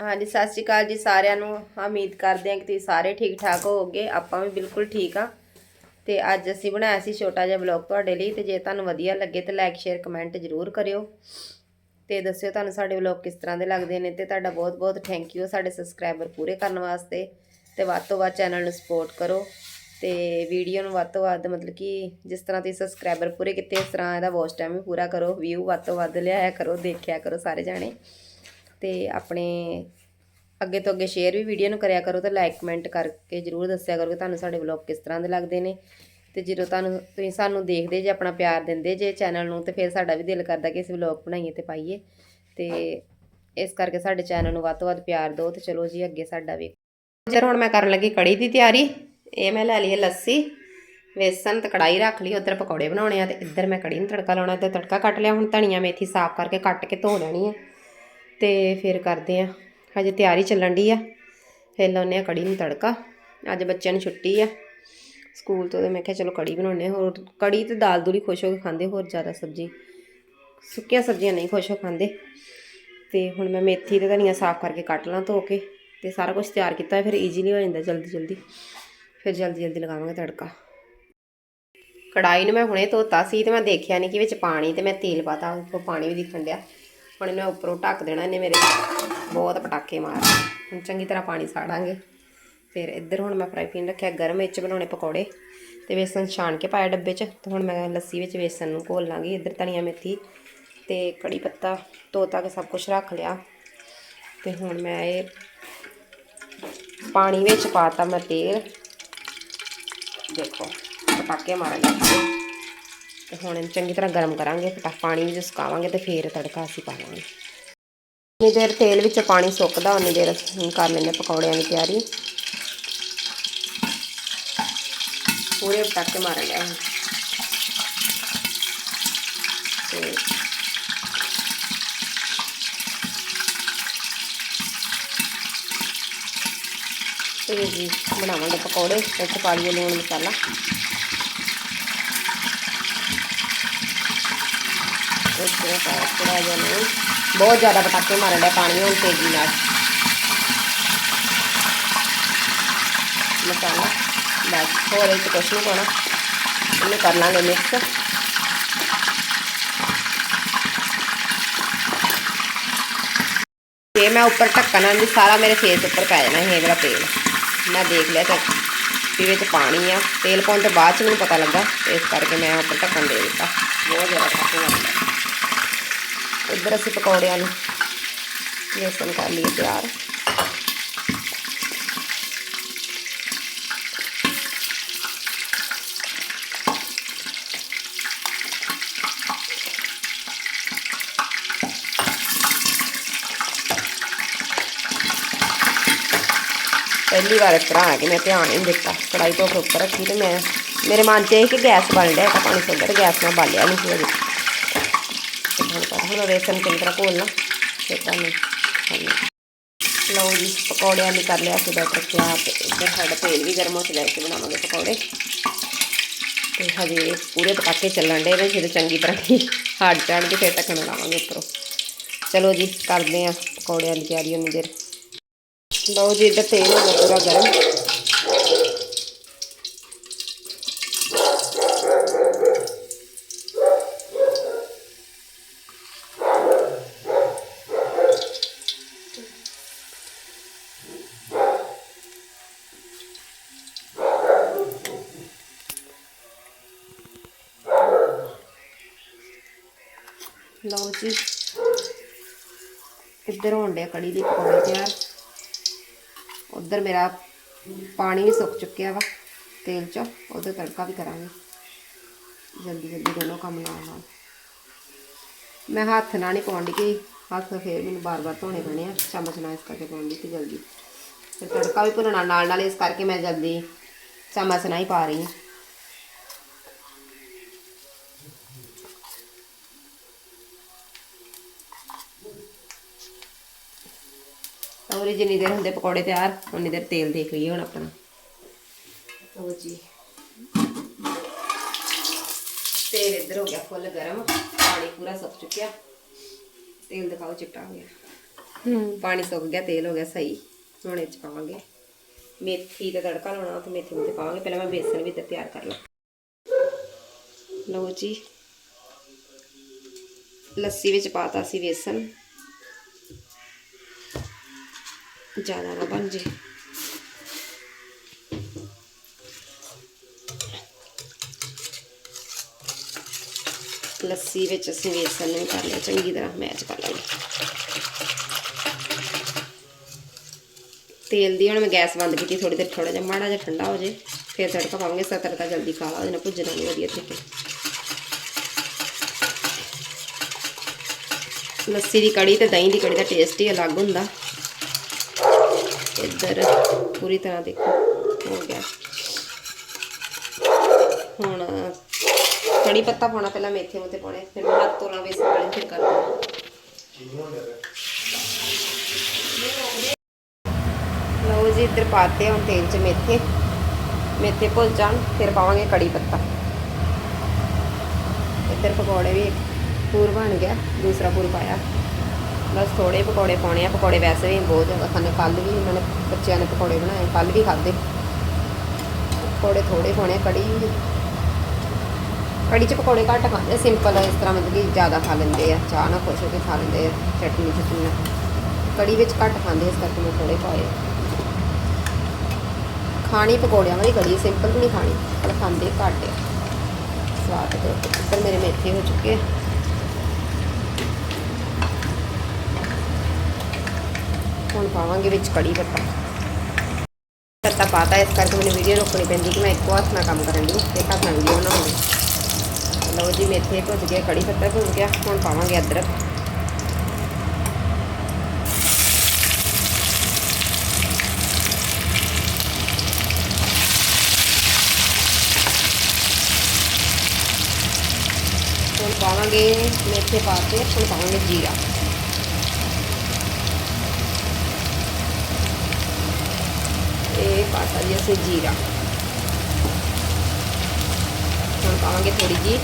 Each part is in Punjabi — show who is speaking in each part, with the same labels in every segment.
Speaker 1: ਹਾਂਜੀ, ਸਤਿ ਸ਼੍ਰੀ ਅਕਾਲ ਜੀ ਸਾਰਿਆਂ ਨੂੰ। ਉਮੀਦ ਕਰਦੇ ਹਾਂ ਕਿ ਤੁਸੀਂ ਸਾਰੇ ਠੀਕ ਠਾਕ ਹੋਵੋਗੇ। ਆਪਾਂ ਵੀ ਬਿਲਕੁਲ ਠੀਕ ਆ ਤੇ ਅੱਜ ਅਸੀਂ ਬਣਾਇਆ ਸੀ ਛੋਟਾ ਜਿਹਾ ਵਲੌਗ ਤੁਹਾਡੇ ਲਈ। ਤੇ ਜੇ ਤੁਹਾਨੂੰ ਵਧੀਆ ਲੱਗੇ ਤੇ ਲਾਈਕ ਸ਼ੇਅਰ ਕਮੈਂਟ ਜ਼ਰੂਰ ਕਰਿਓ। ਤੇ ਦੱਸਿਓ ਤੁਹਾਨੂੰ ਸਾਡੇ ਵਲੌਗ ਕਿਸ ਤਰ੍ਹਾਂ ਦੇ ਲੱਗਦੇ ਨੇ। ਤੇ ਤੁਹਾਡਾ ਬਹੁਤ ਬਹੁਤ ਥੈਂਕ ਯੂ ਸਾਡੇ ਸਬਸਕ੍ਰਾਈਬਰ ਪੂਰੇ ਕਰਨ ਵਾਸਤੇ। ਤੇ ਵੱਧ ਤੋਂ ਵੱਧ ਚੈਨਲ ਨੂੰ ਸਪੋਰਟ ਕਰੋ। ਤੇ ਵੀਡੀਓ ਨੂੰ ਵੱਧ ਤੋਂ ਵੱਧ ਮਤਲਬ ਕਿ ਜਿਸ ਤਰ੍ਹਾਂ ਤੁਸੀਂ ਸਬਸਕ੍ਰਾਈਬਰ ਪੂਰੇ ਕੀਤੇ ਇਸ ਤਰ੍ਹਾਂ ਇਹਦਾ ਵਾਚ ਟਾਈਮ ਵੀ ਪੂਰਾ ਕਰੋ। ਵਿਊ ਵੱਧ ਤੋਂ ਵੱਧ ਲਿਆਇਆ ਕਰੋ, ਦੇਖਿਆ ਕਰੋ ਸਾਰੇ ਜਾਣੇ। ਤੇ ਆਪਣੇ ਅੱਗੇ ਤੋਂ ਅੱਗੇ ਸ਼ੇਅਰ ਵੀ ਵੀਡੀਓ ਨੂੰ ਕਰਿਆ ਕਰੋ ਤੇ ਲਾਈਕ ਕਮੈਂਟ ਕਰਕੇ ਜਰੂਰ ਦੱਸਿਆ ਕਰੋ ਕਿ ਤੁਹਾਨੂੰ ਸਾਡੇ ਵਲੌਗ ਕਿਸ ਤਰ੍ਹਾਂ ਦੇ ਲੱਗਦੇ ਨੇ। ਤੇ ਜਦੋਂ ਤੁਹਾਨੂੰ, ਤੁਸੀਂ ਸਾਨੂੰ ਦੇਖਦੇ ਜੇ, ਆਪਣਾ ਪਿਆਰ ਦਿੰਦੇ ਜੇ ਚੈਨਲ ਨੂੰ, ਤੇ ਫਿਰ ਸਾਡਾ ਵੀ ਦਿਲ ਕਰਦਾ ਕਿ ਅਸੀਂ ਵਲੌਗ ਬਣਾਈਏ ਤੇ ਪਾਈਏ। ਤੇ ਇਸ ਕਰਕੇ ਸਾਡੇ ਚੈਨਲ ਨੂੰ ਵੱਧ ਤੋਂ ਵੱਧ ਪਿਆਰ ਦਿਓ ਤੇ ਚਲੋ ਜੀ, ਅੱਗੇ ਸਾਡਾ ਵੀ ਜਰ ਹੁਣ ਮੈਂ ਕਰਨ ਲੱਗੀ ਕੜੀ ਦੀ ਤਿਆਰੀ। ਇਹ ਮੈਂ ਲੈ ਲਈ ਹੈ ਲੱਸੀ, ਵੇਸਣ ਤੇ ਕੜਾਈ ਰੱਖ ਲਈ, ਉਧਰ ਪਕੌੜੇ ਬਣਾਉਣੇ ਆ ਤੇ ਇੱਧਰ ਮੈਂ ਕੜੀ ਨੂੰ ਤੜਕਾ ਲਾਉਣਾ, ਤੇ ਤੜਕਾ ਕੱਟ ਲਿਆ, ਹੁਣ ਧਨੀਆ ਮੇਥੀ ਸਾਫ਼ ਕਰਕੇ ਕੱਟ ਕੇ ਧੋ ਲੈਣੀ ਹੈ ਤੇ ਫਿਰ ਕਰਦੇ ਆ। ਹਜੇ ਤਿਆਰੀ ਚੱਲਣ ਦੀ ਆ। ਫਿਰ ਲਾਉਂਦੇ ਆ ਕੜੀ ਨੂੰ ਤੜਕਾ। ਅੱਜ ਬੱਚਿਆਂ ਨੂੰ ਛੁੱਟੀ ਆ। ਸਕੂਲ ਤੋਂ ਤੇ ਮੈਂ ਕਿਹਾ ਚਲੋ ਕੜੀ ਬਣਾਉਂਦੇ ਹਾਂ। ਹੋਰ ਕੜੀ ਤੇ ਦਾਲ ਦੂਲੀ ਖੁਸ਼ ਹੋ ਕੇ ਖਾਂਦੇ, ਹੋਰ ਜ਼ਿਆਦਾ ਸਬਜ਼ੀ, ਸੁੱਕੀਆਂ ਸਬਜ਼ੀਆਂ ਨਹੀਂ ਖੁਸ਼ ਹੋ ਕੇ ਖਾਂਦੇ। ਤੇ ਹੁਣ ਮੈਂ ਮੇਥੀ ਤੇ ਧਨੀਆ ਸਾਫ਼ ਕਰਕੇ ਕੱਟ ਲਾਂ ਧੋ ਕੇ ਤੇ ਸਾਰਾ ਕੁਝ ਤਿਆਰ ਕੀਤਾ ਫਿਰ ਈਜ਼ੀਲੀ ਹੋ ਜਾਂਦਾ ਜਲਦੀ ਜਲਦੀ। ਫਿਰ ਜਲਦੀ ਜਲਦੀ ਲਗਾਵਾਂਗੇ ਤੜਕਾ। ਕੜਾਈ ਨੂੰ ਮੈਂ ਹੁਣੇ ਧੋਤਾ ਸੀ ਤੇ ਮੈਂ ਦੇਖਿਆ ਨਹੀਂ ਕਿ ਵਿੱਚ ਪਾਣੀ ਤੇ ਮੈਂ ਤੇਲ ਪਾਤਾ, ਉੱਪਰੋਂ ਪਾਣੀ ਵੀ ਦਿਖਣ ਡਿਆ। ਹੁਣ ਇਹਨੂੰ ਉੱਪਰੋਂ ਢੱਕ ਦੇਣਾ ਇਹਨੇ ਮੇਰੇ। ਬਹੁਤ ਪਟਾਕੇ ਮਾਰ ਹੁਣ ਚੰਗੀ ਤਰ੍ਹਾਂ ਪਾਣੀ ਸਾੜਾਂਗੇ। ਫਿਰ ਇੱਧਰ ਹੁਣ ਮੈਂ ਫਰਾਈ ਪੈਨ ਰੱਖਿਆ, ਗਰਮ ਵਿੱਚ ਬਣਾਉਣੇ ਪਕੌੜੇ ਤੇ ਵੇਸਣ ਛਾਣ ਕੇ ਪਾਇਆ ਡੱਬੇ 'ਚ। ਤੇ ਹੁਣ ਮੈਂ ਲੱਸੀ ਵਿੱਚ ਵੇਸਣ ਨੂੰ ਘੋਲ ਲਾਂਗੀ, ਇੱਧਰ ਧਨੀਆ ਮੇਥੀ ਤੇ ਕੜੀ ਪੱਤਾ ਧੋ ਕੇ ਸਭ ਕੁਝ ਰੱਖ ਲਿਆ। ਤੇ ਹੁਣ ਮੈਂ ਇਹ ਪਾਣੀ ਵਿੱਚ ਪਾਤਾ ਮੈਂ ਤੇਲ। ਦੇਖੋ, ਪਟਾਕੇ ਮਾਰਾਂਗੇ ਤੇ ਹੁਣ ਇਹਨੂੰ ਚੰਗੀ ਤਰ੍ਹਾਂ ਗਰਮ ਕਰਾਂਗੇ ਪਟਾ ਪਾਣੀ ਵਿੱਚ ਸੁਕਾਵਾਂਗੇ ਤੇ ਫੇਰ ਤੜਕਾ ਅਸੀਂ ਪਾਵਾਂਗੇ ਜਿੰਨੀ ਦੇਰ ਤੇਲ ਵਿੱਚ ਪਾਣੀ ਸੁੱਕਦਾ ਉਨੀ ਦੇਰ ਅਸੀਂ ਕਰ ਲੈਂਦੇ ਪਕੌੜਿਆਂ ਦੀ ਤਿਆਰੀ ਪੂਰੇ ਪਟਾਕੇ ਮਾਰ ਲਿਆ ਹੁਣ ਤੇ ਤੇ ਜੀ ਬਣਾਵਾਂਗੇ ਪਕੌੜੇ ਵਿੱਚ ਪਾ ਲਈਏ ਲੂਣ ਮਸਾਲਾ ਇਸ ਤਰ੍ਹਾਂ ਪਾ ਥੋੜਾ ਜਿਹਾ ਲੂਣ ਬਹੁਤ ਜ਼ਿਆਦਾ ਪਟਾਕੇ ਮਾਰਨ ਡਿਆ ਪਾਣੀ ਹੁਣ ਤੇਜ਼ੀ ਨਾਲ। ਮਸਾਲਾ, ਬਸ, ਹੋਰ ਇਹ ਕੁਛ ਨਹੀਂ ਪਾਉਣਾ। ਇਹਨੂੰ ਕਰ ਲਾਂਗੇ ਮਿਕਸ ਤੇ ਮੈਂ ਉੱਪਰ ਢੱਕਣ ਨਾਲ ਸਾਰਾ ਮੇਰੇ ਫੇਸ ਉੱਪਰ ਪੈ ਜਾਣਾ ਇਹ ਵਾਲਾ ਤੇਲ। ਮੈਂ ਦੇਖ ਲਿਆ ਤਾਂ ਵੀ ਵਿੱਚ ਪਾਣੀ ਆ। ਤੇਲ ਪਾਉਣ ਤੋਂ ਬਾਅਦ ਚ ਮੈਨੂੰ ਪਤਾ ਲੱਗਾ, ਇਸ ਕਰਕੇ ਮੈਂ ਉੱਪਰ ਢੱਕਣ ਦੇ ਦਿੱਤਾ। ਬਹੁਤ ਜ਼ਿਆਦਾ ਪੱਕੇ ਲੱਗਦਾ ਇੱਧਰ ਅਸੀਂ ਪਕੌੜਿਆਂ ਨੂੰ ਵੇਸਣ ਕਰ ਲਈ ਤਿਆਰ। ਪਹਿਲੀ ਵਾਰ ਇਸ ਤਰ੍ਹਾਂ ਆ ਕਿ ਮੈਂ ਧਿਆਨ ਨਹੀਂ ਦਿੱਤਾ। ਕੜਾਈ ਤੋਂ ਉੱਪਰ ਰੱਖੀ ਤੇ ਮੈਂ ਮੇਰੇ ਮਨ 'ਚ ਇਹ ਕਿ ਗੈਸ ਬਣ ਰਿਹਾ ਤਾਂ ਪਾਣੀ ਸੁੱਧਰ ਗੈਸ ਨਾਲ ਬਾਲਿਆ ਨਹੀਂ ਸੀ ਅਜੇ ਤੇ ਹੁਣ ਕਰ ਹੁਣ ਚੰਗੀ ਤਰ੍ਹਾਂ ਘੋਲਣਾ ਫਿਰ ਤੁਹਾਨੂੰ ਖਾਣਾ ਲਓ ਜੀ, ਪਕੌੜਿਆਂ ਲਈ ਕਰ ਲਿਆ ਸੀ, ਬੈਟਰ ਤਿਆਰ ਤੇ ਇੱਧਰ ਸਾਡਾ ਤੇਲ ਵੀ ਗਰਮ ਹੋ ਚੁੱਕਾ ਹੈ ਬਣਾਵਾਂਗੇ ਪਕੌੜੇ। ਤੇ ਹਜੇ ਪੂਰੇ ਪਟਾਕੇ ਚੱਲਣ ਦੇ ਨੇ ਜਦੋਂ ਚੰਗੀ ਤਰ੍ਹਾਂ ਹੀ ਹਟ ਜਾਣਗੇ, ਫਿਰ ਢੱਕਣ ਲਾਵਾਂਗੇ ਉੱਪਰੋਂ। ਚਲੋ ਜੀ, ਕਰਦੇ ਆ ਪਕੌੜਿਆਂ ਦੀ ਤਿਆਰੀ ਉਹਨੂੰ ਦੇਰ। ਲਓ ਜੀ, ਇੱਧਰ ਤੇਲ ਹੋ ਗਿਆ ਪੂਰਾ ਗਰਮ। ਲਓ ਜੀ। ਇੱਧਰ ਹੋਣ ਡਿਆ ਕੜੀ ਦੀ ਪਕੌੜੇ ਤਿਆਰ। ਉਧਰ ਮੇਰਾ ਪਾਣੀ ਵੀ ਸੁੱਕ ਚੁੱਕਿਆ ਵਾ ਤੇਲ 'ਚ, ਉਹਦਾ ਤੜਕਾ ਵੀ ਕਰਾਂਗੇ। ਜਲਦੀ ਜਲਦੀ ਦੋਨੋਂ ਕੰਮ ਨਾਲ ਨਾਲ। ਮੈਂ ਹੱਥ ਨਾਲ ਨਹੀਂ ਪਾਉਂਦੀ ਕਿ ਹੱਥ ਫੇਰ ਮੈਨੂੰ ਬਾਰ-ਬਾਰ ਧੋਣੇ ਪੈਣੇ ਆ, ਚਮਚ ਨਾਲ ਇਸ ਕਰਕੇ ਪਾਉਂਦੀ ਕਿ ਜਲਦੀ। ਫਿਰ ਤੜਕਾ ਵੀ ਭੁੰਨਣਾ ਨਾਲ ਨਾਲ ਇਸ ਕਰਕੇ ਮੈਂ ਜਲਦੀ ਚਮਚ ਨਾਲ ਹੀ ਪਾ ਰਹੀ ਹਾਂ। ਇਹ ਜਿੰਨੀ ਦੇਰ ਹੁੰਦੇ ਪਕੌੜੇ ਤਿਆਰ ਉਨੀ ਦੇਰ ਤੇਲ ਦੇਖ ਲਈਏ ਹੁਣ ਆਪਣਾ। ਲਓ ਜੀ। ਤੇਲ ਇੱਧਰ ਹੋ ਗਿਆ ਫੁੱਲ ਗਰਮ ਪਾਣੀ ਪੂਰਾ ਸੁੱਕ ਚੁੱਕਿਆ। ਤੇਲ ਦਿਖਾਓ ਚਿੱਟਾ ਹੋ ਗਿਆ। ਹੂੰ। ਪਾਣੀ ਸੁੱਕ ਗਿਆ ਤੇਲ ਹੋ ਗਿਆ ਸਹੀ। ਹੁਣ ਇਹ ਚ ਪਾਵਾਂਗੇ। ਮੇਥੀ ਦਾ ਤੜਕਾ ਲਾਉਣਾ ਤੇ ਮੇਥੀ ਨੂੰ ਤੇ ਪਾਵਾਂਗੇ। ਪਹਿਲਾਂ ਮੈਂ ਬੇਸਨ ਵੀ ਤੇ ਤਿਆਰ ਕਰ ਲਾਂ। ਲਓ ਜੀ। ਲੱਸੀ ਵਿੱਚ ਪਾਤਾ ਸੀ ਬੇਸਨ। ਜ਼ਿਆਦਾ ਨਾ ਬਣ ਜੇ। ਲੱਸੀ ਵਿੱਚ ਅਸੀਂ ਬੇਸਨ ਨੂੰ ਕਰ ਲਿਆ, ਚੰਗੀ ਤਰ੍ਹਾਂ ਮੈਚ ਕਰ ਲਾਂਗੇ। ਤੇਲ ਦੀ ਹੁਣ ਮੈਂ ਗੈਸ ਬੰਦ ਕੀਤੀ ਥੋੜੀ ਦੇਰ ਥੋੜਾ ਜਿਹਾ ਮਾੜਾ ਜਿਹਾ ਠੰਡਾ ਹੋ ਜੇ, ਫਿਰ ਤੜਕਾ ਪਾਵਾਂਗੇ, ਸਤਰ ਤਾਂ ਜਲਦੀ ਕਾਲਾ ਹੋ ਜਾਣਾ ਭੁੱਜਣਾ ਨਹੀਂ ਵਧੀਆ ਤਰੀਕੇ ਲੱਸੀ ਦੀ ਕੜੀ ਤੇ ਦਹੀਂ ਦੀ ਕੜੀ ਦਾ ਟੇਸਟ ਹੀ ਅਲੱਗ ਹੁੰਦਾ। ਇੱਧਰ ਪੂਰੀ ਤਰ੍ਹਾਂ ਦੇਖੋ, ਹੋ ਗਿਆ। ਹੁਣ ਕੜੀ ਪੱਤਾ ਪਾਉਣਾ ਪਹਿਲਾਂ ਮੇਥੇ ਮੂਥੇ ਪਾਉਣੇ, ਫਿਰ ਮੈਂ ਹੱਥ ਤੋਲਾਂ ਵੇਸਣ ਵਾਲੇ ਫਿਰ ਕਰਨਾ ਲਓ ਜੀ, ਇੱਧਰ ਪਾਤੇ ਹੁਣ ਤੇਲ 'ਚ ਮੇਥੇ। ਮੇਥੇ ਭੁੱਲ ਜਾਣ, ਫਿਰ ਪਾਵਾਂਗੇ ਕੜੀ ਪੱਤਾ। ਇੱਧਰ ਪਕੌੜੇ ਵੀ ਇੱਕ ਪੂਰ ਬਣ ਗਿਆ, ਦੂਸਰਾ ਪੂਰ ਪਾਇਆ। ਬਸ ਥੋੜੇ ਪਕੌੜੇ ਪਾਉਣੇ ਆ ਪਕੌੜੇ ਵੈਸੇ ਵੀ ਬਹੁਤ ਜ਼ਿਆਦਾ ਖਾਣੇ ਕੱਲ ਵੀ ਇਹਨਾਂ ਨੇ ਬੱਚਿਆਂ ਨੇ ਪਕੌੜੇ ਬਣਾਏ ਕੱਲ ਵੀ ਖਾਦੇ ਪਕੌੜੇ ਥੋੜੇ ਪਾਉਣੇ ਆ, ਕੜੀ ਕੜੀ ਚ ਪਕੌੜੇ ਘੱਟ ਖਾਂਦੇ ਸਿੰਪਲ ਇਸ ਤਰ੍ਹਾਂ ਮਤਲਬ ਕਿ ਜ਼ਿਆਦਾ ਖਾ ਲੈਂਦੇ ਆ ਚਾਹ ਨਾਲ ਖੁਸ਼ ਹੋ ਕੇ ਖਾ ਲੈਂਦੇ ਆ ਚਟਨੀ ਚਟਨੀ ਨਾਲ ਕੜੀ ਵਿੱਚ ਘੱਟ ਖਾਂਦੇ ਇਸ ਕਰਕੇ ਮੈਂ ਥੋੜੇ ਪਾਏ। ਖਾਣੀ ਪਕੌੜਿਆਂ ਵਾਲੀ ਕੜੀ ਸਿੰਪਲ ਵੀ ਨਹੀਂ ਖਾਣੀ ਪਰ ਖਾਂਦੇ ਘੱਟ ਆ। ਸਵਾਦ ਦੇ ਉੱਪਰ ਮੇਰੇ ਮੇਥੇ ਹੋ ਚੁੱਕੇ ਆ। ਹੁਣ ਪਾਵਾਂਗੇ ਵਿੱਚ ਕੜੀ ਪੱਤਾ। ਪੱਤਾ ਪਾਤਾ, ਇਸ ਕਰਕੇ ਮੈਨੂੰ ਵੀਡੀਓ ਰੋਕਣੀ ਪੈਂਦੀ ਕਿ ਮੈਂ ਇੱਕੋ ਹੱਥ ਨਾਲ ਕੰਮ ਕਰਨ ਦੀ, ਇੱਕ ਹੱਥ ਨਾਲ ਵੀਡੀਓ ਬਣਾਉਂਗੀ ਲਓ ਜੀ, ਮੇਥੇ ਭੁੱਜ ਗਿਆ, ਕੜੀ ਪੱਤਾ ਭੁੱਜ ਗਿਆ, ਹੁਣ ਪਾਵਾਂਗੇ ਅਦਰਕ। ਹੁਣ ਪਾਵਾਂਗੇ ਮੇਥੇ ਪਾ ਕੇ, ਹੁਣ ਪਾਵਾਂਗੇ ਜੀਰਾ। ਇਹ ਪਾਤਾ ਜੀ, ਅਸੀਂ ਜੀਰਾ। ਹੁਣ ਪਾਵਾਂਗੇ ਥੋੜੀ ਜੀ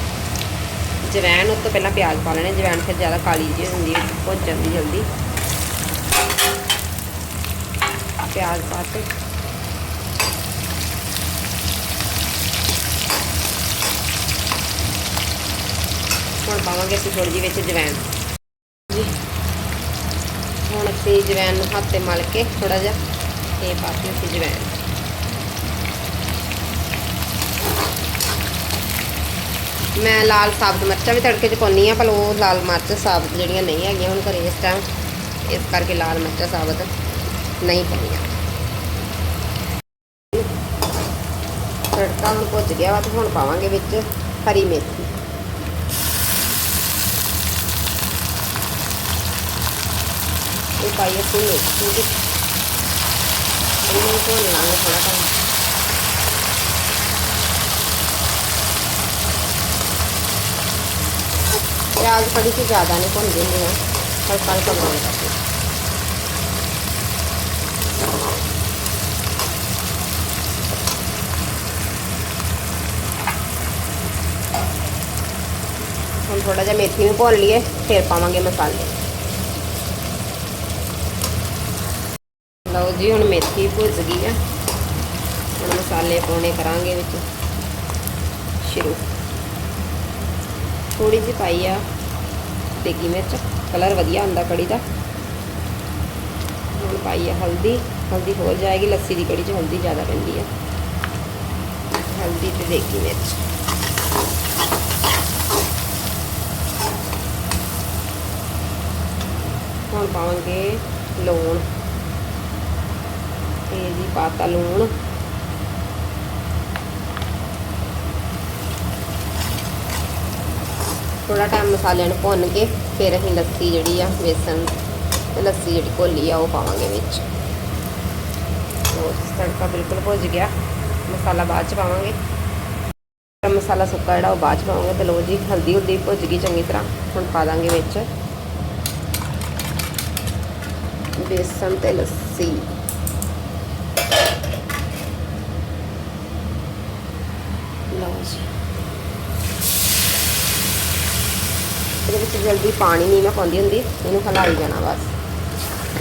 Speaker 1: ਜਵੈਣ, ਉਸ ਤੋਂ ਪਹਿਲਾਂ ਪਿਆਜ਼ ਪਾ ਲੈਣੇ। ਜਵੈਣ ਫਿਰ ਜ਼ਿਆਦਾ ਕਾਲੀ ਜਿਹੀ ਹੁੰਦੀ ਹੈ, ਭੁੱਜ ਜਾਂਦੀ ਜਲਦੀ। ਪਿਆਜ਼ ਪਾ ਕੇ। ਹੁਣ ਪਾਵਾਂਗੇ ਅਸੀਂ ਥੋੜੀ ਜਿਹੀ ਵਿੱਚ ਜਵੈਣ। ਹੁਣ ਅਸੀਂ ਜਵੈਣ ਨੂੰ ਹੱਥ ਤੇ ਮਲ ਕੇ ਥੋੜਾ ਜਿਹਾ ਇਹ ਪਾਤੀ ਅਸੀਂ ਜਵੈਣ ਮੈਂ ਲਾਲ ਸਾਬਤ ਮਿਰਚਾਂ ਵੀ ਤੜਕੇ 'ਚ ਪਾਉਂਦੀ ਆ ਪਰ ਉਹ ਲਾਲ ਮਿਰਚ ਸਾਬਤ ਜਿਹੜੀਆਂ ਨਹੀਂ ਹੈਗੀਆਂ ਹੁਣ ਘਰੇ ਇਸ ਟਾਈਮ ਇਸ ਕਰਕੇ ਲਾਲ ਮਿਰਚਾਂ ਸਾਬਤ ਨਹੀਂ ਪਾਈਆਂ ਤੜਕਾ ਹੁਣ ਭੁੱਜ ਗਿਆ ਵਾ ਤੇ ਹੁਣ ਪਾਵਾਂਗੇ ਵਿੱਚ ਹਰੀ ਮੇਥੀ। ਇਹ ਪਾਈਏ ਸੀ ਮੇਥੀ ਇਹਨੂੰ ਭੁੰਨ ਲਾਂਗੇ ਥੋੜਾ ਟਾਈਮ ਪਿਆਜ਼ ਕੜੀ ਚ ਜ਼ਿਆਦਾ ਨਹੀਂ ਭੁੰਨਦੇ ਹੁੰਦੇ ਆ ਹਲਕਾ ਹਲਕਾ ਬਰਾਊਨ ਕਰਕੇ ਹੁਣ ਥੋੜਾ ਜਿਹਾ ਮੇਥੀ ਨੂੰ ਭੁੰਨ ਲਈਏ ਫਿਰ ਪਾਵਾਂਗੇ ਲਓ ਜੀ, ਹੁਣ ਮੇਥੀ ਭੁੱਜ ਗਈ ਆ। ਹੁਣ ਮਸਾਲੇ ਪਾਉਣੇ ਕਰਾਂਗੇ ਵਿੱਚ। ਸ਼ੁਰੂ। ਥੋੜੀ ਜਿਹੀ ਪਾਈ ਆ ਦੇਗੀ ਮਿਰਚ। ਕਲਰ ਵਧੀਆ ਹੁੰਦਾ ਕੜੀ ਦਾ। ਹੁਣ ਪਾਈ ਆ ਹਲਦੀ। ਹਲਦੀ ਹੋ ਜਾਏਗੀ, ਲੱਸੀ ਦੀ ਕੜੀ 'ਚ ਹਲਦੀ ਜ਼ਿਆਦਾ ਪੈਂਦੀ ਆ। ਹਲਦੀ ਤੇ ਦੇਗੀ ਮਿਰਚ। ਹੁਣ ਪਾਵਾਂਗੇ ਲੂਣ ਇਹ ਜੀ ਪਾਤਾ ਲੂਣ। ਥੋੜਾ ਟਾਈਮ ਮਸਾਲਿਆਂ ਨੂੰ ਭੁੰਨ ਕੇ ਫਿਰ ਅਸੀਂ ਲੱਸੀ ਜਿਹੜੀ ਆ ਬੇਸਨ ਤੇ ਲੱਸੀ ਜਿਹੜੀ ਘੋਲੀ ਆ, ਉਹ ਪਾਵਾਂਗੇ ਵਿੱਚ। ਉਹ ਤੜਕਾ ਬਿਲਕੁਲ ਭੁੱਜ ਗਿਆ। ਮਸਾਲਾ ਬਾਅਦ ਚ ਪਾਵਾਂਗੇ। ਗਰਮ ਮਸਾਲਾ ਸੁੱਕਾ ਜਿਹੜਾ, ਉਹ ਬਾਅਦ ਚ ਪਾਵਾਂਗੇ ਤੇ ਲੋ ਜੀ, ਹਲਦੀ ਹੁਲਦੀ ਭੁੱਜ ਗਈ ਚੰਗੀ ਤਰ੍ਹਾਂ। ਹੁਣ ਪਾ ਦਾਂਗੇ ਵਿੱਚ। ਬੇਸਨ ਤੇ ਲੱਸੀ ਲਓ ਜੀ ਇਹਦੇ ਵਿੱਚ ਜਲਦੀ ਪਾਣੀ ਨਹੀਂ ਮੈਂ ਪਾਉਂਦੀ ਹੁੰਦੀ, ਇਹਨੂੰ ਹਲਾਈ ਜਾਣਾ ਬਸ।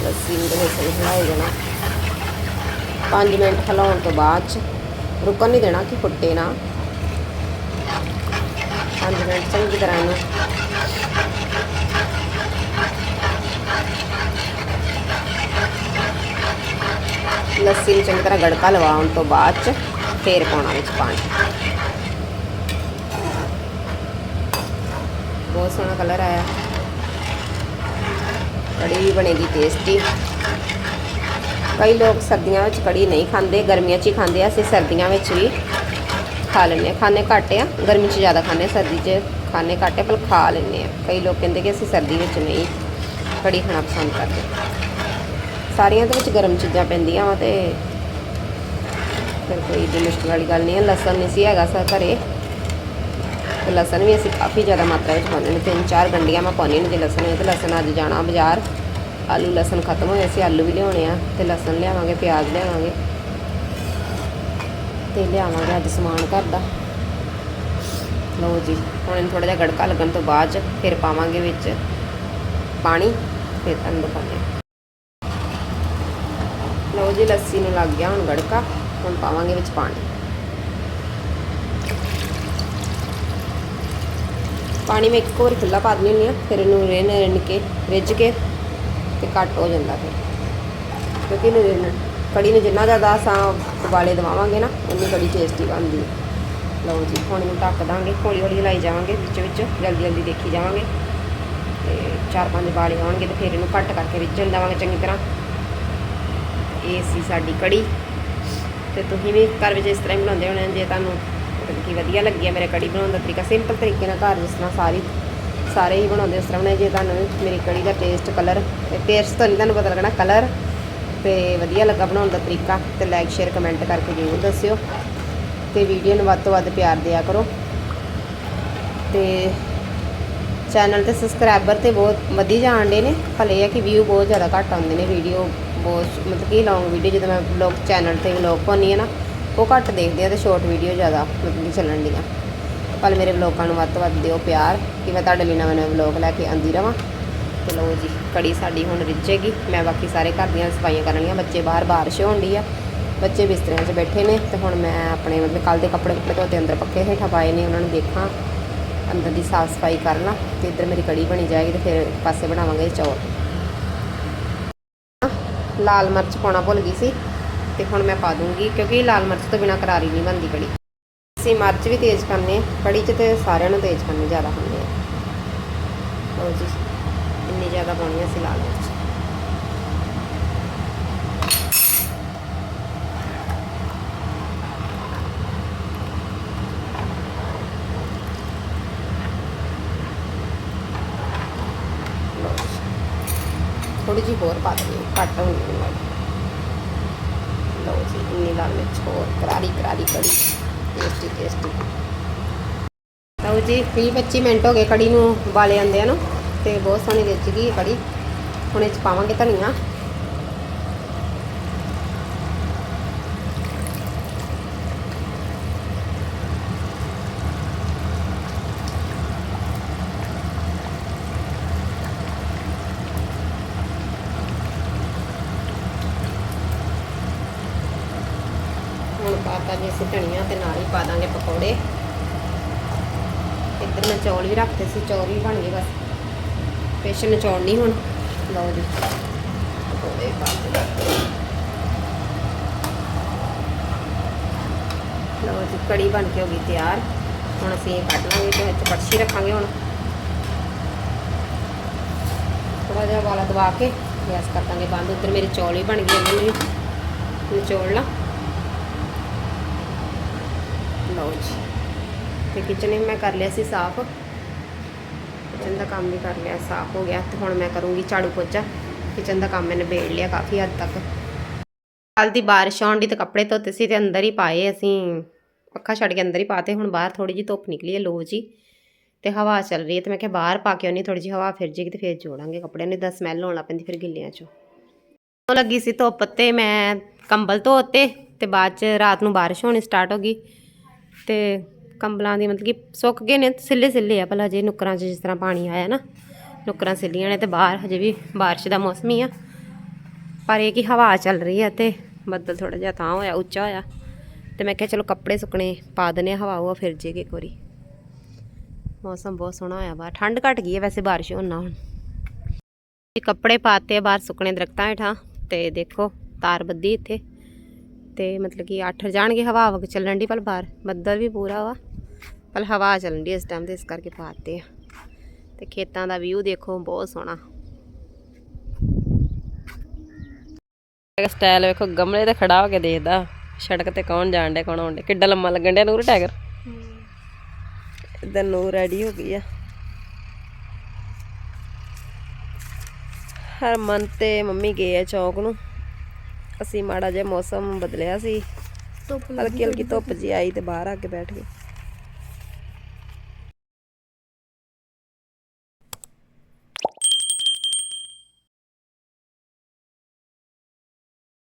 Speaker 1: ਲੱਸੀ ਨੂੰ ਦੇ ਵਿੱਚ ਹਿਲਾਈ ਜਾਣਾ। 5 ਮਿੰਟ ਹਿਲਾਉਣ ਤੋਂ ਬਾਅਦ ਚ ਰੁਕਣ ਨਹੀਂ ਦੇਣਾ ਕਿ ਫੁੱਟੇ ਨਾ। 5 ਮਿੰਟ ਚੰਗੀ ਤਰ੍ਹਾਂ ਇਹਨੂੰ ਲੱਸੀ ਨੂੰ ਚੰਗੀ ਤਰ੍ਹਾਂ ਗੜਕਾ ਲਵਾਉਣ ਤੋਂ ਬਾਅਦ ਚ ਫੇਰ ਪਾਉਣਾ ਵਿੱਚ ਪਾਣੀ। ਬਹੁਤ ਸੋਹਣਾ ਕਲਰ ਆਇਆ। ਕੜੀ ਵੀ ਬਣੇਗੀ ਟੇਸਟੀ ਕਈ ਲੋਕ ਸਰਦੀਆਂ ਵਿੱਚ ਕੜੀ ਨਹੀਂ ਖਾਂਦੇ ਗਰਮੀਆਂ 'ਚ ਹੀ ਖਾਂਦੇ ਆ। ਅਸੀਂ ਸਰਦੀਆਂ ਵਿੱਚ ਵੀ ਖਾ ਲੈਂਦੇ ਹਾਂ ਖਾਣੇ ਘੱਟ ਆ ਗਰਮੀ 'ਚ ਜ਼ਿਆਦਾ ਖਾਂਦੇ ਹਾਂ, ਸਰਦੀ 'ਚ ਖਾਣੇ ਘੱਟ ਆ ਪਰ ਖਾ ਲੈਂਦੇ ਆ। ਕਈ ਲੋਕ ਕਹਿੰਦੇ ਕਿ ਅਸੀਂ ਸਰਦੀ ਵਿੱਚ ਨਹੀਂ ਕੜੀ ਖਾਣਾ ਪਸੰਦ ਕਰਦੇ। ਸਾਰੀਆਂ ਦੇ ਵਿੱਚ ਗਰਮ ਚੀਜ਼ਾਂ ਪੈਂਦੀਆਂ ਵਾ ਤੇ ਫਿਰ ਕੋਈ ਏਡੀ ਮੁਸ਼ਕਲ ਵਾਲੀ ਗੱਲ ਨਹੀਂ ਹੈ ਲਸਣ ਨਹੀਂ ਸੀ ਹੈਗਾ ਸਾ ਘਰੇ। ਤੇ ਲਸਣ ਵੀ ਅਸੀਂ ਕਾਫੀ ਜ਼ਿਆਦਾ ਮਾਤਰਾ ਵਿੱਚ ਪਾਉਂਦੇ ਨੇ। ਤਿੰਨ ਚਾਰ ਗੰਡੀਆਂ ਮੈਂ ਪਾਉਂਦੀ ਨੇ ਜੇ ਲਸਣ ਹੋਏ ਤੇ ਲਸਣ ਅੱਜ ਜਾਣਾ ਬਾਜ਼ਾਰ। ਆਲੂ ਲਸਣ ਖਤਮ ਹੋਏ, ਅਸੀਂ ਆਲੂ ਵੀ ਲਿਆਉਣੇ ਆ ਤੇ ਲਸਣ ਲਿਆਵਾਂਗੇ, ਪਿਆਜ਼ ਲਿਆਵਾਂਗੇ। ਤੇ ਲਿਆਵਾਂਗੇ ਅੱਜ ਸਮਾਨ ਘਰ ਦਾ। ਲਓ ਜੀ, ਹੁਣ ਇਹਨੂੰ ਥੋੜਾ ਜਿਹਾ ਗੜਕਾ ਲੱਗਣ ਤੋਂ ਬਾਅਦ 'ਚ ਫਿਰ ਪਾਵਾਂਗੇ ਵਿੱਚ ਪਾਣੀ, ਫਿਰ ਤੁਹਾਨੂੰ ਦਿਖਾਉਂਦੇ ਹਾਂ। ਲਓ ਜੀ, ਲੱਸੀ ਨੂੰ ਲੱਗ ਗਿਆ ਹੁਣ ਗੜਕਾ, ਹੁਣ ਪਾਵਾਂਗੇ ਵਿੱਚ ਪਾਣੀ। ਪਾਣੀ ਮੈਂ ਇੱਕ ਵਾਰ ਖੁੱਲਾ ਪਾ ਦਿੰਦੀ ਹੁੰਦੀ ਹਾਂ, ਫਿਰ ਇਹਨੂੰ ਰਿੰਨ ਰਿੰਨ ਕੇ, ਰਿੱਝ ਕੇ ਤੇ ਘੱਟ ਹੋ ਜਾਂਦਾ ਫਿਰ। ਕਿਉਂਕਿ ਇਹਨੂੰ ਰਿੰਨ, ਕੜੀ ਨੂੰ ਜਿੰਨਾ ਜ਼ਿਆਦਾ ਅਸਾਂ ਉਬਾਲੇ ਦਵਾਵਾਂਗੇ ਨਾ, ਉਨੀ ਕੜੀ ਟੇਸਟੀ ਬਣਦੀ ਹੈ। ਲਓ ਜੀ, ਹੁਣ ਇਹਨੂੰ ਢੱਕ ਦਾਂਗੇ, ਹੌਲੀ ਹੌਲੀ ਹਿਲਾਈ ਜਾਵਾਂਗੇ, ਵਿੱਚ ਵਿੱਚ ਜਲਦੀ ਜਲਦੀ ਦੇਖੀ ਜਾਵਾਂਗੇ। ਤੇ ਚਾਰ ਪੰਜ ਬਾਲੇ ਆਉਣਗੇ ਤੇ ਫਿਰ ਇਹਨੂੰ ਘੱਟ ਕਰਕੇ ਰਿੱਝਣ ਦੇਵਾਂਗੇ ਚੰਗੀ ਤਰ੍ਹਾਂ। ਇਹ ਸੀ ਸਾਡੀ ਕੜੀ। ਤੇ ਤੁਸੀਂ ਵੀ ਘਰ ਵਿੱਚ ਇਸ ਤਰ੍ਹਾਂ ਹੀ ਬਣਾਉਂਦੇ ਹੋਣੇ ਜੇ ਤੁਹਾਨੂੰ ਮਤਲਬ ਕਿ ਵਧੀਆ ਲੱਗੀ ਲੱਗਿਆ ਮੇਰੇ ਕੜੀ ਬਣਾਉਣ ਦਾ ਤਰੀਕਾ। ਸਿੰਪਲ ਤਰੀਕੇ ਨਾਲ ਘਰ ਜਿਸ ਤਰ੍ਹਾਂ ਸਾਰੀ, ਸਾਰੇ ਹੀ ਬਣਾਉਂਦੇ ਉਸ ਤਰ੍ਹਾਂ ਬਣਾਏ। ਜੇ ਤੁਹਾਨੂੰ ਮੇਰੀ ਕੜੀ ਦਾ ਟੇਸਟ ਕਲਰ ਤੇ ਟੇਸਟ ਤੋਂ ਨਹੀਂ ਤੁਹਾਨੂੰ ਪਤਾ ਲੱਗਣਾ ਕਲਰ ਤੇ ਵਧੀਆ ਲੱਗਾ ਬਣਾਉਣ ਦਾ ਤਰੀਕਾ, ਤੇ ਲਾਈਕ ਸ਼ੇਅਰ ਕਮੈਂਟ ਕਰਕੇ ਜ਼ਰੂਰ ਦੱਸਿਓ। ਤੇ ਵੀਡੀਓ ਨੂੰ ਵੱਧ ਤੋਂ ਵੱਧ ਪਿਆਰ ਦਿਆ ਕਰੋ। ਤੇ ਚੈਨਲ ਤੇ ਸਬਸਕ੍ਰਾਈਬਰ ਤੇ ਬਹੁਤ ਵਧੀ ਜਾਣ ਡੇ ਨੇ। ਭਲੇ ਆ ਕਿ ਵਿਊ ਬਹੁਤ ਜ਼ਿਆਦਾ ਘੱਟ ਆਉਂਦੇ ਨੇ ਵੀਡੀਓ ਬਹੁਤ ਮਤਲਬ ਕਿ ਲੌਂਗ ਵੀਡੀਓ ਜਦੋਂ ਮੈਂ ਵਲੌਗ ਚੈਨਲ ਤੇ ਵਲੌਗ ਪਾਉਂਦੀ ਆ ਨਾ ਉਹ ਘੱਟ ਦੇਖਦੇ ਆ ਤੇ ਸ਼ਾਰਟ ਵੀਡੀਓ ਜ਼ਿਆਦਾ ਮਤਲਬ ਕਿ ਚੱਲਣ ਦੀਆਂ ਪਰ ਮੇਰੇ ਵਲੌਗਾਂ ਨੂੰ ਵੱਧ ਤੋਂ ਵੱਧ ਦਿਓ ਪਿਆਰ ਕਿ ਮੈਂ ਤੁਹਾਡੇ ਲਈ ਨਵੇਂ ਨਵੇਂ ਵਲੌਗ ਲੈ ਕੇ ਆਂਦੀ ਰਵਾਂ। ਤੇ ਲਓ ਜੀ, ਕੜੀ ਸਾਡੀ ਹੁਣ ਰਿੱਝੇਗੀ। ਮੈਂ ਬਾਕੀ ਸਾਰੇ ਘਰ ਦੀਆਂ ਸਫਾਈਆਂ ਕਰਨੀਆਂ ਬੱਚੇ ਬਾਹਰ ਬਾਰਿਸ਼ ਹੋਣ ਡਈ ਆ। ਬੱਚੇ ਬਿਸਤਰਿਆਂ 'ਚ ਬੈਠੇ ਨੇ ਤੇ ਹੁਣ ਮੈਂ ਆਪਣੇ ਮਤਲਬ ਕੱਲ ਦੇ ਕੱਪੜੇ ਕੁੱਪੜੇ ਧੋਤੇ, ਅੰਦਰ ਪੱਕੇ ਹੇਠਾਂ ਪਾਏ ਨੇ, ਉਹਨਾਂ ਨੂੰ ਦੇਖਾਂ। ਅੰਦਰ ਦੀ ਸਾਫ਼ ਸਫ਼ਾਈ ਕਰ ਲਾਂ ਤੇ ਇੱਧਰ ਮੇਰੀ ਕੜੀ ਬਣੀ ਜਾਏਗੀ ਤੇ ਫਿਰ ਪਾਸੇ ਬਣਾਵਾਂਗੇ ਚੌਲ। ਲਾਲ ਮਿਰਚ ਪਾਉਣਾ ਭੁੱਲ ਗਈ ਸੀ। ਤੇ ਹੁਣ ਮੈਂ ਪਾ ਦੂੰਗੀ, ਕਿਉਂਕਿ ਲਾਲ ਮਿਰਚ ਤੋਂ ਬਿਨਾ ਕਰਾਰੀ ਨਹੀਂ ਬਣਦੀ ਕੜੀ। ਅਸੀਂ ਮਿਰਚ ਵੀ ਤੇਜ਼ ਕਰਨੇ ਕੜੀ 'ਚ ਤੇ ਸਾਰਿਆਂ ਨੂੰ ਤੇਜ਼ ਕਰਨੀ ਜ਼ਿਆਦਾ ਹੁੰਦੀ ਆ। ਲਓ ਜੀ, ਇੰਨੀ ਜ਼ਿਆਦਾ ਪਾਉਣੀ ਅਸੀਂ ਲਾਲ ਮਿਰਚ। ਥੋੜੀ ਜਿਹੀ ਹੋਰ ਪਾ ਦੇਣੀ ਘੱਟ ਹੋਣੀ ਨਹੀਂ ਵਾਲੀ ਲਓ ਜੀ ਇੰਨੀ ਲਾਲ ਮਿਰਚ ਹੋਰ ਕਰਾਰੀ ਕਰਾਰੀ ਲਓ ਜੀ 20 25 ਮਿੰਟ ਹੋ ਗਏ ਕੜੀ ਨੂੰ ਉਬਾਲੇ ਆਂਦੇ ਆ ਨਾ, ਤੇ ਬਹੁਤ ਸੋਹਣੀ ਰਿੱਝ ਗਈ ਕੜੀ। ਹੁਣ ਇਹ ਚ ਪਾਵਾਂਗੇ ਧਨੀਆ। ਹੁਣ ਪਾਤਾ ਜੀ ਅਸੀਂ ਧਨੀਆ ਤੇ ਨਾਲ ਹੀ ਪਾ ਦਾਂਗੇ ਪਕੌੜੇ। ਇੱਧਰ ਮੈਂ ਚੌਲ ਵੀ ਰੱਖਦੇ ਸੀ, ਚੌਲ ਵੀ ਬਣ ਗਏ ਬਸ। ਸਪੈਸ਼ਲ ਚੌਲ ਨਹੀਂ ਹੁਣ। ਲਓ ਜੀ, ਪਕੌੜੇ ਪਾ ਦੇ ਲਓ ਜੀ, ਕੜੀ ਬਣ ਕੇ ਹੋ ਗਈ ਤਿਆਰ। ਹੁਣ ਅਸੀਂ ਇਹ ਕੱਢ ਲਾਂਗੇ ਤੇ ਵਿੱਚ ਕੜਛੀ ਰੱਖਾਂਗੇ ਹੁਣ। ਥੋੜਾ ਜਿਹਾ ਵਾਲਾ ਦਵਾ ਕੇ ਗੈਸ ਕਰ ਦਾਂਗੇ ਬੰਦ। ਉੱਧਰ ਮੇਰੇ ਚੌਲ ਵੀ ਬਣ ਗਏ ਉਹਨਾਂ ਨੂੰ ਨਾ ਲਓ ਜੀ। ਤੇ ਕਿਚਨ ਵੀ ਮੈਂ ਕਰ ਲਿਆ ਸੀ ਸਾਫ਼। ਕਿਚਨ ਦਾ ਕੰਮ ਵੀ ਕਰ ਲਿਆ, ਸਾਫ਼ ਹੋ ਗਿਆ। ਤੇ ਹੁਣ ਮੈਂ ਕਰੂੰਗੀ ਝਾੜੂ ਪੋਚਾ। ਕਿਚਨ ਦਾ ਕੰਮ ਮੈਂ ਨਿਬੇੜ ਲਿਆ ਕਾਫੀ ਹੱਦ ਤੱਕ। ਕੱਲ ਦੀ ਬਾਰਿਸ਼ ਆਉਣ ਦੀ ਤੇ ਕੱਪੜੇ ਧੋਤੇ ਸੀ ਤੇ ਅੰਦਰ ਹੀ ਪਾਏ ਅਸੀਂ। ਪੱਖਾ ਛੱਡ ਕੇ ਅੰਦਰ ਹੀ ਪਾਤੇ, ਹੁਣ ਬਾਹਰ ਥੋੜੀ ਜਿਹੀ ਧੁੱਪ ਨਿਕਲੀ ਹੈ ਲੋ ਜੀ। ਤੇ ਹਵਾ ਚੱਲ ਰਹੀ ਹੈ ਤੇ ਮੈਂ ਕਿਹਾ ਬਾਹਰ ਪਾ ਕੇ ਆਉਣੀ ਥੋੜੀ ਜਿਹੀ ਹਵਾ ਫਿਰ ਜੇਗੀ ਤੇ ਫਿਰ ਜੋੜਾਂਗੇ ਕੱਪੜਿਆਂ ਨੂੰ। ਦਾ ਸਮੈਲ ਹੋਣ ਲੱਗ ਪੈਂਦੀ ਫਿਰ ਗਿੱਲਿਆਂ ਚੋਂ। ਉਹ ਲੱਗੀ ਸੀ ਧੁੱਪ ਤੇ ਮੈਂ ਕੰਬਲ ਧੋਤੇ ਤੇ ਬਾਅਦ ਚ ਰਾਤ ਨੂੰ ਬਾਰਿਸ਼ ਹੋਣੀ ਸਟਾਰਟ ਹੋ ਗਈ। ਤੇ ਕੰਬਲਾਂ ਦੀ ਮਤਲਬ ਕਿ ਸੁੱਕ ਗਏ ਨੇ, ਸਿੱਲੇ ਸਿੱਲੇ ਆ ਭਲਾ ਜੇ ਨੁੱਕਰਾਂ 'ਚ ਜਿਸ ਤਰ੍ਹਾਂ ਪਾਣੀ ਆਇਆ ਨਾ, ਨੁੱਕਰਾਂ ਸਿੱਲੀਆਂ ਨੇ ਤੇ ਬਾਹਰ ਹਜੇ ਵੀ ਬਾਰਿਸ਼ ਦਾ ਮੌਸਮ ਹੀ ਆ। ਪਰ ਇਹ ਕਿ ਹਵਾ ਚੱਲ ਰਹੀ ਹੈ ਤੇ ਬੱਦਲ ਥੋੜਾ ਜਿਹਾ ਤਾਂ ਹੋਇਆ, ਉੱਚਾ ਹੋਇਆ। ਤੇ ਮੈਂ ਕਿਹਾ ਚਲੋ ਕੱਪੜੇ ਸੁੱਕਣੇ ਪਾ ਦਨੇ ਹਵਾ ਉਹ ਫਿਰ ਜੇਗੇ ਇੱਕ ਵਾਰੀ। ਮੌਸਮ ਬਹੁਤ ਸੋਹਣਾ ਹੋਇਆ ਬਾਹਰ, ਠੰਡ ਘਟ ਗਈ ਹੈ ਵੈਸੇ ਬਾਰਿਸ਼ ਹੋਣਾ ਹੁਣ। ਕੱਪੜੇ ਪਾਤੇ ਬਾਹਰ ਸੁੱਕਣੇ ਦਰਖਤਾਂ ਹੇਠਾਂ, ਤੇ ਦੇਖੋ ਤਾਰ ਬੱਦੀ ਇੱਥੇ। ਤੇ ਮਤਲਬ ਕਿ ਅੱਠ ਜਾਣਗੇ ਹਵਾ ਵਗ ਚੱਲਣ ਦੀ ਪਰ ਬਾਹਰ। ਬੱਦਲ ਵੀ ਪੂਰਾ ਵਾ। ਪਰ ਹਵਾ ਚੱਲਣ ਦੀ ਇਸ ਟਾਈਮ ਤੇ, ਇਸ ਕਰਕੇ ਪਾਤੇ ਆ। ਤੇ ਖੇਤਾਂ ਦਾ ਵਿਊ ਦੇਖੋ, ਬਹੁਤ ਸੋਹਣਾ। ਸਟਾਈਲ ਵੇਖੋ, ਗਮਲੇ ਤੇ ਖੜਾ ਹੋ ਕੇ ਦੇਖਦਾ। ਸੜਕ ਤੇ ਕੌਣ ਜਾਣ ਡਿਆ, ਕੌਣ ਆਉਣ ਡਿਆ। ਕਿੱਡਾ ਲੰਮਾ ਲੱਗਣ ਡਿਆ ਨੂਰ ਟਾਈਗਰ। ਇਧਰ ਨੂਰ ਰੈਡੀ ਹੋ ਗਈ ਆ। ਹਰਮਨ ਤੇ ਮੰਮੀ ਗਏ ਆ ਚੌਕ ਨੂੰ। ਅਸੀਂ ਮਾੜਾ ਜਿਹਾ ਮੌਸਮ ਬਦਲਿਆ ਸੀ।
Speaker 2: ਧੁੱਪ
Speaker 1: ਹਲਕੀ ਹਲਕੀ ਧੁੱਪ ਜੀ ਆਈ ਤੇ ਬਾਹਰ ਆ ਕੇ ਬੈਠ ਗਏ।